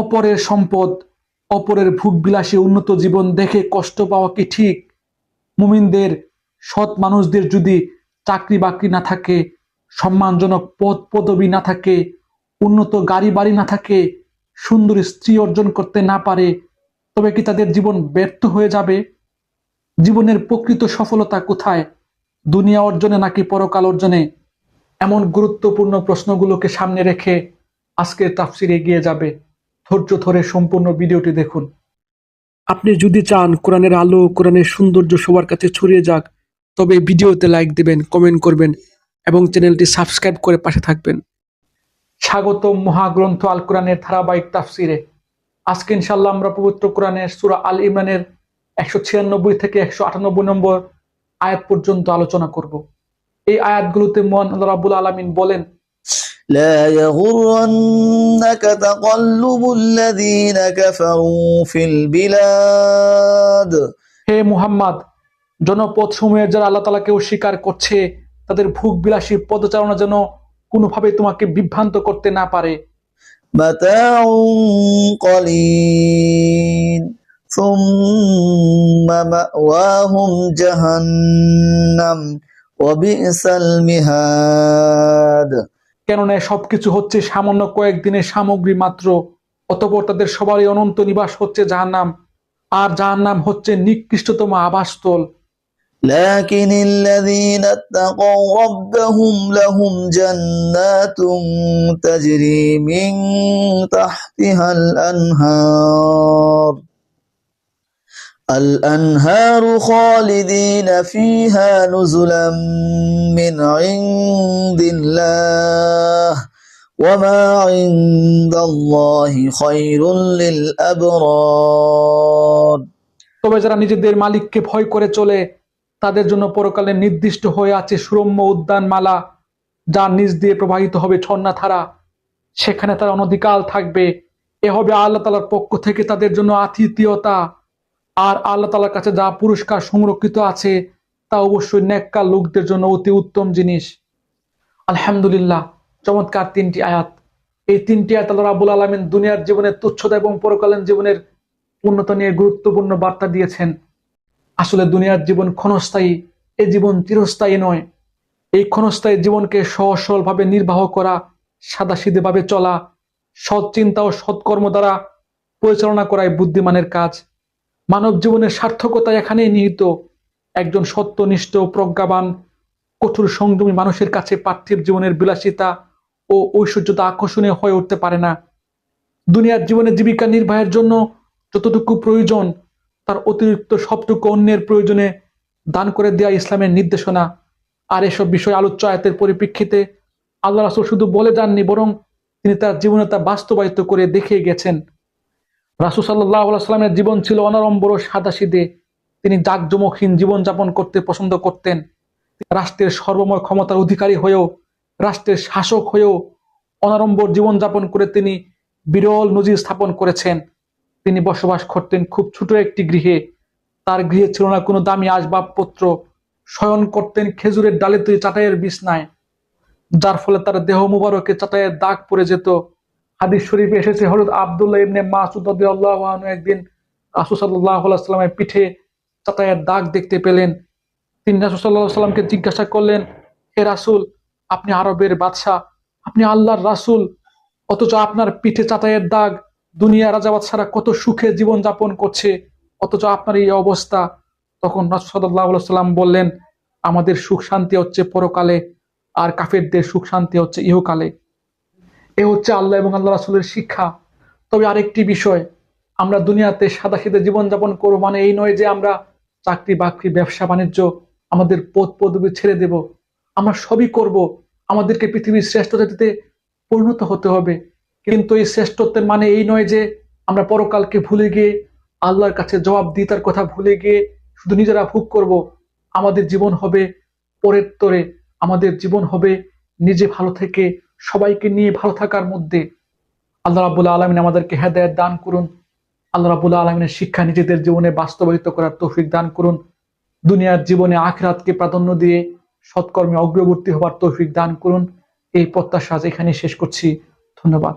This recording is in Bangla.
অপরের সম্পদ, অপরের ভোগবিলাসী উন্নত জীবন দেখে কষ্ট পাওয়া কি ঠিক? মুমিনদের সৎ মানুষদের যদি চাকরি বাকরি না থাকে, সম্মানজনক পদ পদবি না থাকে, উন্নত গাড়ি বাড়ি না থাকে, সুন্দর স্ত্রী অর্জন করতে না পারে, তবে কি তাদের জীবন ব্যর্থ হয়ে যাবে? জীবনের প্রকৃত সফলতা কোথায়? দুনিয়া অর্জনে নাকি পরকাল অর্জনে? এমন গুরুত্বপূর্ণ প্রশ্নগুলোকে সামনে রেখে আজকের তাফসির এগিয়ে যাবে। ধৈর্য ধরে সম্পূর্ণ ভিডিওটি দেখুন। আপনি যদি চান কোরআনের আলো কোরআনের সৌন্দর্য সবার কাছে ছড়িয়ে যাক তবে ভিডিওতে লাইক দিবেন কমেন্ট করবেন এবং চ্যানেলটি সাবস্ক্রাইব করে পাশে থাকবেন। স্বাগত মহাগ্রন্থ আল কোরআনের ধারাবাহিক তাফসিরে। আজকে ইনশাল্লাহ আমরা পবিত্র কোরআনের সুরা আল ইমরানের একশো ছিয়ানব্বই থেকে একশো আটানব্বই নম্বর আয়াত পর্যন্ত আলোচনা করব। এই আয়াতগুলোতে মহান আল্লাহ রাবুল আলমিন বলেন لا يغرنك تقلب الذين كفروا في البلاد হে মুহাম্মদ জনপদ সমূহের যারা আল্লাহ তালাকে অস্বীকার করছে তাদের ভোগ বিলাসী পদচারণা যেন কোনোভাবে তোমাকে বিভ্রান্ত করতে না পারে متاع قليل ثم مأواهم جهنم وبئس المهاد কেননা এ সবকিছু হচ্ছে সামান্য কয়েকদিনের সামগ্রী মাত্র অতপর তাদের সবারই অনন্ত নিবাস হচ্ছে জাহান্নাম আর জাহান্নাম হচ্ছে নিকৃষ্টতম আবাসস্থল لكن الذين اتقوا ربهم لهم جنات تجري من تحتها الأنهار الأنهار خالدين فيها نزلا من عند الله وما عند الله خير للأبرار তবে যারা নিজেদের মালিককে ভয় করে চলে তাদের জন্য পরকালে নির্দিষ্ট হয়ে আছে সুরম্য উদ্যান মালা যার নিচ দিয়ে প্রবাহিত হবে ঝর্ণাধারা সেখানে তারা অনধিকাল থাকবে এ হবে আল্লাহ তালার পক্ষ থেকে তাদের জন্য আতিথিয়তা আর আল্লাহ তালার কাছে যা পুরস্কার সংরক্ষিত আছে, তা অবশ্যই নেককা লোকদের জন্য অতি উত্তম জিনিস। আলহামদুলিল্লাহ, চমৎকার তিনটি আয়াত। এই তিনটি আয়াত আল্লাহ রাবুল আলমিন দুনিয়ার জীবনের তুচ্ছতা এবং পরকালীন জীবনের পূর্ণতা নিয়ে গুরুত্বপূর্ণ বার্তা দিয়েছেন। আসলে দুনিয়ার জীবন ক্ষণস্থায়ী এই জীবন চিরস্থায়ী নয়। এই ক্ষণস্থায়ী জীবনকে সহজ সরলভাবে নির্বাহ করা, সাদাসিধেভাবে চলা সৎ চিন্তা ও সৎকর্ম দ্বারা পরিচালনা করাই বুদ্ধিমানের কাজ। মানব জীবনের সার্থকতা এখানেই নিহিত। একজন সত্যনিষ্ঠ, প্রজ্ঞাবান, কঠোর সংযমী মানুষের কাছে পার্থিব জীবনের বিলাসিতা ও ঐশ্বর্যতা আকর্ষণীয় হয়ে উঠতে পারে না। দুনিয়ার জীবনে জীবিকা নির্বাহের জন্য যতটুকু প্রয়োজন, তার অতিরিক্ত সবটুকু অন্যের প্রয়োজনে দান করে দেওয়া ইসলামের নির্দেশনা। আর এসব বিষয় আলোচ্য আয়াতের পরিপ্রেক্ষিতে আল্লাহ রাসুল শুধু বলে যাননি, বরং তিনি তার জীবনে তা বাস্তবায়িত করে দেখিয়ে গেছেন। রাসুল সাল্লাহ সাল্লামের জীবন ছিল অনারম্বর সাদাসিদে। তিনি জাকজমকহীন জীবনযাপন করতে পছন্দ করতেন। রাষ্ট্রের সর্বময় ক্ষমতার অধিকারী হয়েও, রাষ্ট্রের শাসক হয়েও অনারম্বর জীবনযাপন করে তিনি বিরল নজির স্থাপন করেছেন। তিনি বসবাস করতেন খুব ছোট একটি গৃহে। তার গৃহে ছিল না কোনো দামি আসবাবপত্র। শয়ন করতেন খেজুরের ডালে তৈরি চাটাইয়ের বিছনায়, যার ফলে তার দেহ মুবারকে চাটাইয়ের দাগ পড়ে যেত। হাদিস শরীফে এসেছে হরত আবদুল্লাহ ইবনে মাসুদ আল্লাহ একদিন রাসু সাল্লাহ পিঠে চাটাইয়ের দাগ দেখতে পেলেন। তিনি রাসুল সাল্লাহ সাল্লামকে জিজ্ঞাসা করলেন, হে রাসুল, আপনি আরবের বাদশাহ, আপনি আল্লাহর রাসুল, অথচ আপনার পিঠে চাটাইয়ের দাগ দুনিয়া রাজাবাদ ছাড়া কত সুখে জীবন যাপন করছে, অথচ আপনার এই অবস্থা? তখন সাল্লাম বললেন, আমাদের সুখ শান্তি হচ্ছে পরকালে, আর কাফেরদের সুখ শান্তি হচ্ছে ইহকালে। এ হচ্ছে আল্লাহ এবং আল্লাহ রাসুলের শিক্ষা। তবে আরেকটি বিষয়, আমরা দুনিয়াতে সাদা সিধে জীবনযাপন করব মানে এই নয় যে আমরা চাকরি বাকরি, ব্যবসা বাণিজ্য আমাদের পদ পদবি ছেড়ে দেব। আমরা সবই করব, আমাদেরকে পৃথিবীর শ্রেষ্ঠ জাতিতে পরিণত হতে হবে। কিন্তু এই শ্রেষ্ঠত্বের মানে এই নয় যে আমরা পরকালকে ভুলে গিয়ে আল্লাহর কাছে জবাব দিই তার কথা ভুলে গিয়ে শুধু নিজেরা ভোগ করব। আমাদের জীবন হবে পরের তরে, আমাদের জীবন হবে নিজে ভালো থেকে সবাইকে নিয়ে ভালো থাকার মধ্যে আল্লাহ রাবুল্লাহ আলমিন আমাদেরকে হেদায়ত দান করুন। আল্লাহ রাবুল্লাহ আলমিনের শিক্ষা নিজেদের জীবনে বাস্তবায়িত করার তৌফিক দান করুন। দুনিয়ার জীবনে আখরাতকে প্রাধান্য দিয়ে সৎকর্মে অগ্রবর্তী হবার তৌফিক দান করুন। এই প্রত্যাশা আজ এখানে শেষ করছি। ধন্যবাদ।